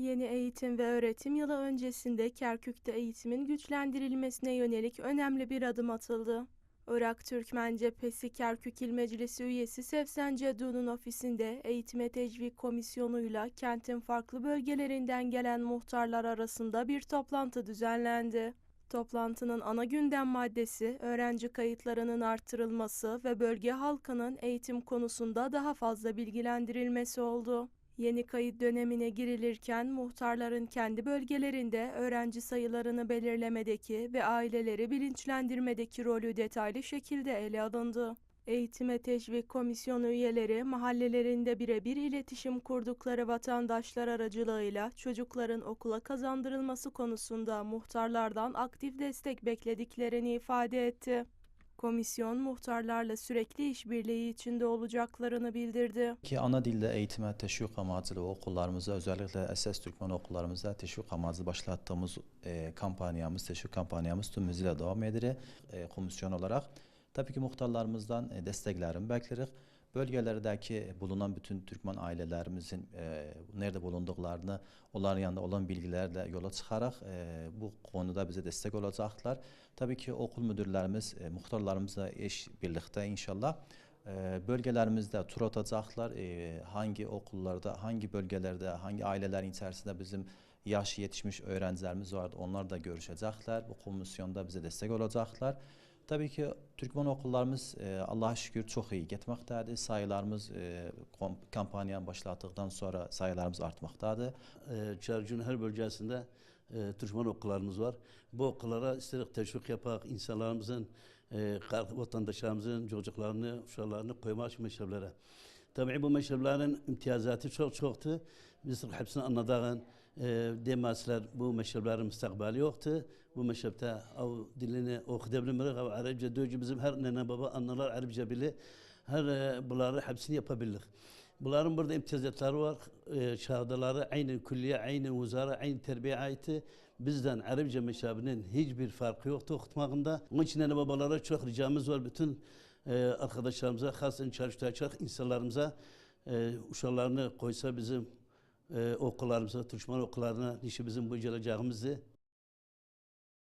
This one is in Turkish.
Yeni eğitim ve öğretim yılı öncesinde Kerkük'te eğitimin güçlendirilmesine yönelik önemli bir adım atıldı. Irak Türkmen Cephesi Kerkük İl Meclisi üyesi Sevsen Cedu'nun ofisinde Eğitime Teşvik Komisyonu'yla kentin farklı bölgelerinden gelen muhtarlar arasında bir toplantı düzenlendi. Toplantının ana gündem maddesi öğrenci kayıtlarının artırılması ve bölge halkının eğitim konusunda daha fazla bilgilendirilmesi oldu. Yeni kayıt dönemine girilirken muhtarların kendi bölgelerinde öğrenci sayılarını belirlemedeki ve aileleri bilinçlendirmedeki rolü detaylı şekilde ele alındı. Eğitime Teşvik Komisyonu üyeleri mahallelerinde birebir iletişim kurdukları vatandaşlar aracılığıyla çocukların okula kazandırılması konusunda muhtarlardan aktif destek beklediklerini ifade etti. Komisyon muhtarlarla sürekli işbirliği içinde olacaklarını bildirdi. Ki ana dilde eğitime teşvik amaçlı okullarımıza özellikle SS Türkmen okullarımızda teşvik amaçlı başlattığımız e, kampanyamız, teşvik kampanyamız tüm hızıyla devam ediyor e, komisyon olarak. Tabii ki muhtarlarımızdan e, desteklerini bekleriz. Bölgelerdeki bulunan bütün Türkmen ailelerimizin e, nerede bulunduklarını, onların yanında olan bilgilerle yola çıkarak e, bu konuda bize destek olacaklar. Tabii ki okul müdürlerimiz, e, muhtarlarımızla eş birlikte inşallah e, bölgelerimizde tur atacaklar. E, hangi okullarda, hangi bölgelerde, hangi ailelerin içerisinde bizim yaş yetişmiş öğrencilerimiz vardı. Onlar da görüşecekler. Bu komisyonda bize destek olacaklar. Tabii ki Türkmen okullarımız e, Allah'a şükür çok iyi gitmektedir. Sayılarımız e, kampanyanın başlattıktan sonra sayılarımız artmaktadır. e, her bölgesinde e, Türkmen okullarımız var. Bu okullara istedik teşvik yapak, insanlarımızın, e, vatandaşlarımızın çocuklarını, uşaklarını koymak meşreplere. Tabii bu meşreplerin imtiyazatı çok çoktu. Biz hepsini anladığın demaslar bu meşreplerin müstakbali yoktu. Bu meşrepte av dilini okuyabilir, av Arapça dövücü bizim her nene baba anneler Arapça bilir. Her e, bunları hepsini yapabilir. Bunların burada imtiyazatları var. E, şahadaları aynı külliye, aynı vizara, aynı terbiye aiti. Bizden Arapça meşabinin hiçbir farkı yoktu okutmakında. Onun için anne babalara çok ricamız var. Bütün e, arkadaşlarımıza, hasen çalıştıracak insanlarımıza e, uşaklarını koysa bizim e, okullarımıza, Türkmen okullarına, işi bizim bu geleceğimizdi.